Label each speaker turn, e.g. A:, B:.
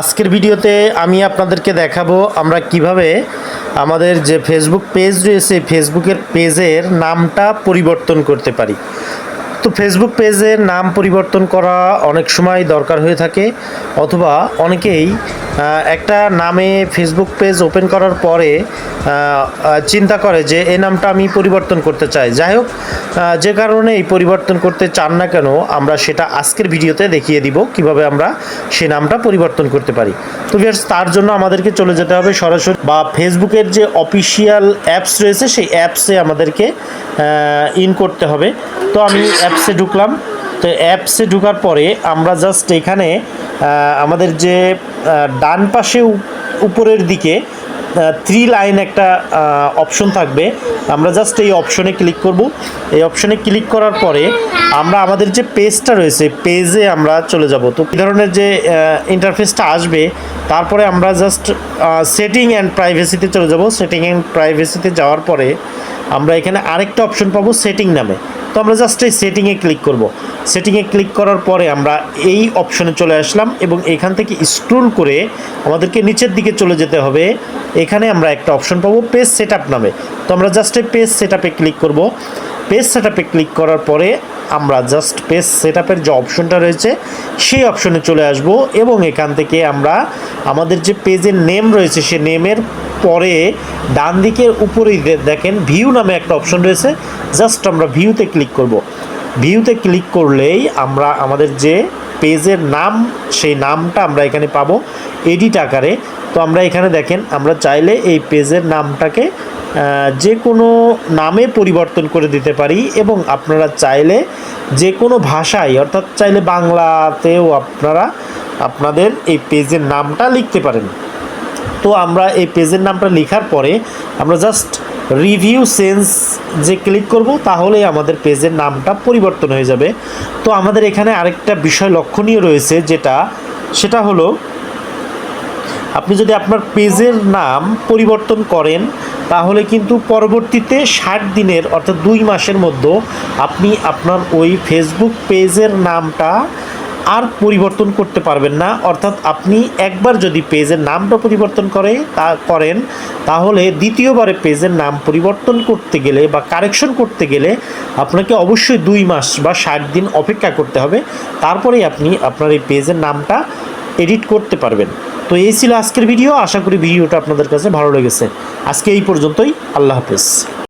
A: আজকের ভিডিওতে আমি আপনাদেরকে দেখাবো আমরা কীভাবে আমাদের যে ফেসবুক পেজ রয়েছে ফেসবুকের পেজের নামটা পরিবর্তন করতে পারি। তো ফেসবুক পেজের নাম পরিবর্তন করা অনেক সময় দরকার হয়ে থাকে, অথবা অনেকেই একটা নামে ফেসবুক পেজ ওপেন করার পরে চিন্তা করে যে এই নামটা আমি পরিবর্তন করতে চাই। যাই হোক যে কারণে এই পরিবর্তন করতে চান না কেন, আমরা সেটা আজকের ভিডিওতে দেখিয়ে দিব কীভাবে আমরা সেই নামটা পরিবর্তন করতে পারি। তো ভিউয়ার্স তার জন্য আমাদেরকে চলে যেতে হবে সরাসরি, বা ফেসবুকের যে অফিসিয়াল অ্যাপস রয়েছে, সেই অ্যাপসে আমাদেরকে ইন করতে হবে। তো আমি অ্যাপসে ঢুকলাম। তো অ্যাপসে ঢুকার পরে আমরা জাস্ট এখানে আমাদের যে ডান পাশে উপরের দিকে থ্রি লাইন একটা অপশন থাকবে। আমরা জাস্ট এই অপশনে ক্লিক করব। এই অপশনে ক্লিক করার পরে আমরা আমাদের যে পেজটা রয়েছে পেজে আমরা চলে যাব। তো এই ধরনের যে ইন্টারফেসটা আসবে, তারপরে আমরা জাস্ট সেটিং অ্যান্ড প্রাইভেসিতে চলে যাব। সেটিং অ্যান্ড প্রাইভেসিতে যাওয়ার পরে আমরা এখানে আরেকটা অপশন পাবো সেটিং নামে। তো আমরা জাস্ট এই সেটিংয়ে ক্লিক করব। সেটিংয়ে ক্লিক করার পরে আমরা এই অপশনে চলে আসলাম এবং এখান থেকে স্ক্রল করে আমাদেরকে নিচের দিকে চলে যেতে হবে। এখানে আমরা একটা অপশন পাবো পেজ সেট নামে। তো আমরা জাস্ট এই পেজ সেট ক্লিক করব। পেজ সেট ক্লিক করার পরে আমরা জাস্ট পেজ সেট যে অপশনটা রয়েছে, সেই অপশনে চলে আসব এবং এখান থেকে আমরা আমাদের যে পেজের নেম রয়েছে, সে নেমের পরে ডান দিকের উপরেই দেখেন ভিউ নামে একটা অপশন রয়েছে। জাস্ট আমরা ভিউতে ক্লিক করব। ভিউতে ক্লিক করলেই আমরা আমাদের যে পেজের নাম, সেই নামটা আমরা এখানে পাবো এডিট আকারে। তো আমরা এখানে দেখেন, আমরা চাইলে এই পেজের নামটাকে যে কোনো নামে পরিবর্তন করে দিতে পারি এবং আপনারা চাইলে যে কোনো ভাষায়, অর্থাৎ চাইলে বাংলাতেও আপনারা আপনাদের এই পেজের নামটা লিখতে পারেন। তো আমরা এই পেজের নামটা লেখার পরে আমরা জাস্ট রিভিউ সেন্স যে ক্লিক করব, তাহলেই আমাদের পেজের নামটা পরিবর্তন হয়ে যাবে। তো আমাদের এখানে আরেকটা বিষয় লক্ষণীয় রয়েছে যেটা, সেটা হলো, আপনি যদি আপনার পেজের নাম পরিবর্তন করেন, তাহলে কিন্তু পরবর্তীতে ষাট দিনের, অর্থাৎ দুই মাসের মধ্যে আপনি আপনার ওই ফেসবুক পেজের নামটা আর পরিবর্তন করতে পারবেন না। অর্থাৎ আপনি একবার যদি পেজের নামটা পরিবর্তন করে, তা করেন, তাহলে দ্বিতীয়বারে পেজের নাম পরিবর্তন করতে গেলে বা কারেকশন করতে গেলে আপনাকে অবশ্যই দুই মাস বা ষাট দিন অপেক্ষা করতে হবে। তারপরেই আপনি আপনার এই পেজের নামটা এডিট করতে পারবেন। তো এই ছিল আজকের ভিডিও। আশা করি ভিডিওটা আপনাদের কাছে ভালো লেগেছে। আজকে এই পর্যন্তই। আল্লাহ হাফেজ।